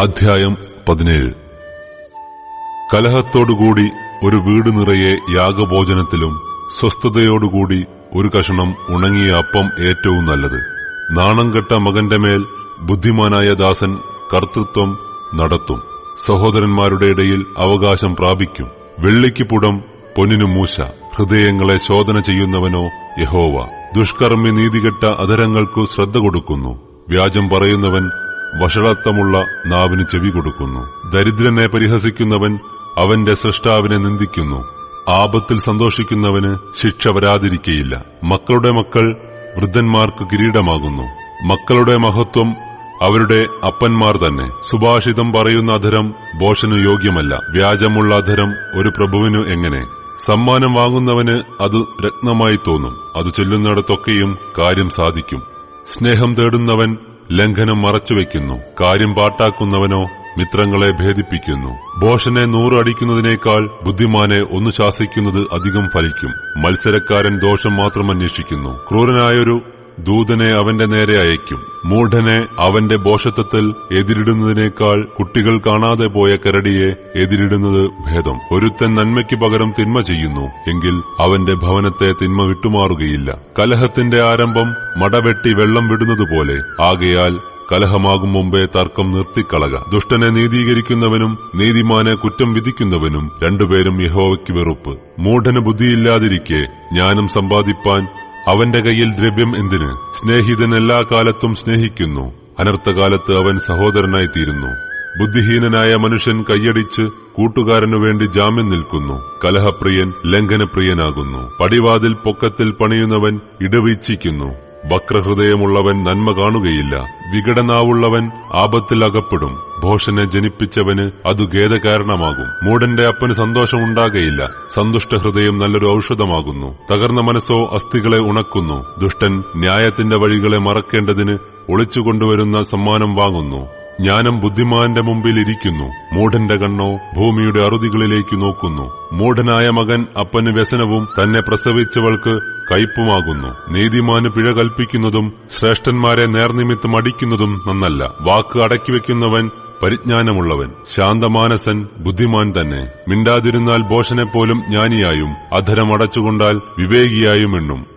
അധ്യായം പതിനേഴ്. കലഹത്തോടുകൂടി ഒരു വീട് നിറയെ യാഗഭോജനത്തിലും സ്വസ്ഥതയോടുകൂടി ഒരു കഷണം ഉണങ്ങിയ അപ്പം ഏറ്റവും നല്ലത്. നാണം കെട്ട മകന്റെ മേൽ ബുദ്ധിമാനായ ദാസൻ കർത്തൃത്വം നടത്തും. സഹോദരന്മാരുടെ ഇടയിൽ അവകാശം പ്രാപിക്കും. വെള്ളിക്ക് പുടം പൊന്നിനു മൂശ. ഹൃദയങ്ങളെ ശോധന ചെയ്യുന്നവനോ യഹോവ. ദുഷ്കർമ്മി നീതികെട്ട അധരങ്ങൾക്കു ശ്രദ്ധ കൊടുക്കുന്നു. വ്യാജം പറയുന്നവൻ വഷളത്വമുള്ള നാവിന് ചെവി കൊടുക്കുന്നു. ദരിദ്രനെ പരിഹസിക്കുന്നവൻ അവന്റെ സൃഷ്ടാവിനെ നിന്ദിക്കുന്നു. ആപത്തിൽ സന്തോഷിക്കുന്നവന് ശിക്ഷ വരാതിരിക്കയില്ല. മക്കളുടെ മക്കൾ വൃദ്ധന്മാർക്ക് കിരീടമാകുന്നു. മക്കളുടെ മഹത്വം അവരുടെ അപ്പന്മാർ തന്നെ. സുഭാഷിതം പറയുന്ന അധരം ബോഷന് യോഗ്യമല്ല. വ്യാജമുള്ള അധരം ഒരു പ്രഭുവിനു എങ്ങനെ? സമ്മാനം വാങ്ങുന്നവന് അത് രത്നമായി തോന്നും. അത് ചെല്ലുന്നിടത്തൊക്കെയും കാര്യം സാധിക്കും. സ്നേഹം തേടുന്നവൻ ലംഘനം മറച്ചുവെക്കുന്നു. കാര്യം പാട്ടാക്കുന്നവനോ മിത്രങ്ങളെ ഭേദിപ്പിക്കുന്നു. ഭോഷനെ നൂറടിക്കുന്നതിനേക്കാൾ ബുദ്ധിമാനെ ഒന്ന് ശാസിക്കുന്നത് അധികം ഫലിക്കും. മത്സരക്കാരൻ ദോഷം മാത്രം അന്വേഷിക്കുന്നു. ക്രൂരനായൊരു ദൂതനെ അവന്റെ നേരെ അയക്കും മൂഢനെ അവന്റെ ബോഷത്വത്തിൽ എതിരിടുന്നതിനേക്കാൾ കുട്ടികൾ കാണാതെ പോയ കരടിയെ എതിരിടുന്നത് ഭേദം. ഒരുത്തൻ നന്മയ്ക്ക് പകരം തിന്മ ചെയ്യുന്നു എങ്കിൽ അവന്റെ ഭവനത്തെ തിന്മ വിട്ടുമാറുകയില്ല. കലഹത്തിന്റെ ആരംഭം മടവെട്ടി വെള്ളം വിടുന്നതുപോലെ ആകയാൽ കലഹമാകും മുമ്പേ തർക്കം നിർത്തിക്കളക. ദുഷ്ടനെ നീതീകരിക്കുന്നവനും നീതിമാനെ കുറ്റം വിധിക്കുന്നവനും രണ്ടുപേരും യഹോവയ്ക്ക് വെറുപ്പ്. മൂഢന് ബുദ്ധിയില്ലാതിരിക്കെ ജ്ഞാനം സമ്പാദിപ്പാൻ അവന്റെ കയ്യിൽ ദ്രവ്യം എന്തിന്? സ്നേഹിതൻ എല്ലാ കാലത്തും സ്നേഹിക്കുന്നു. അനർത്ഥകാലത്ത് അവൻ സഹോദരനായി തീരുന്നു ബുദ്ധിഹീനനായ മനുഷ്യൻ കൈയടിച്ച് കൂട്ടുകാരനു വേണ്ടി ജാമ്യം നിൽക്കുന്നു. കലഹപ്രിയൻ ലംഘനപ്രിയനാകുന്നു. പടിവാതിൽ പൊക്കത്തിൽ പണിയുന്നവൻ ഇടവീച്ചിക്കുന്നു വക്രഹൃദയമുള്ളവൻ നന്മ കാണുകയില്ല. വികടനാവുള്ളവൻ ആപത്തിൽ അകപ്പെടും. ഭോഷനെ ജനിപ്പിച്ചവന് അത് ഖേദകാരണമാകും. മൂടന്റെ അപ്പന് സന്തോഷമുണ്ടാകയില്ല. സന്തുഷ്ട ഹൃദയം നല്ലൊരു ഔഷധമാകുന്നു. തകർന്ന മനസ്സോ അസ്ഥികളെ ഉണക്കുന്നു. ദുഷ്ടൻ ന്യായത്തിന്റെ വഴികളെ മറക്കേണ്ടതിന് ഒളിച്ചുകൊണ്ടുവരുന്ന സമ്മാനം വാങ്ങുന്നു. ജ്ഞാനം ബുദ്ധിമാന്റെ മുമ്പിൽ ഇരിക്കുന്നു മൂഢന്റെ കണ്ണോ ഭൂമിയുടെ അറുതികളിലേക്ക് നോക്കുന്നു. മൂഢനായ മകൻ അപ്പന് വ്യസനവും തന്നെ പ്രസവിച്ചവൾക്ക് കയ്പുമാകുന്നു. നീതിമാന് പിഴ കൽപ്പിക്കുന്നതും ശ്രേഷ്ഠന്മാരെ നേർനിമിത്തം അടിക്കുന്നതും നന്നല്ല. വാക്ക് അടക്കി അടക്കിവെക്കുന്നവൻ പരിജ്ഞാനമുള്ളവൻ. ശാന്തമാനസൻ ബുദ്ധിമാൻ തന്നെ. മിണ്ടാതിരുന്നാൽ ബോഷനെപ്പോലും ജ്ഞാനിയായും അധരം അടച്ചുകൊണ്ടാൽ വിവേകിയായും എണ്ണും.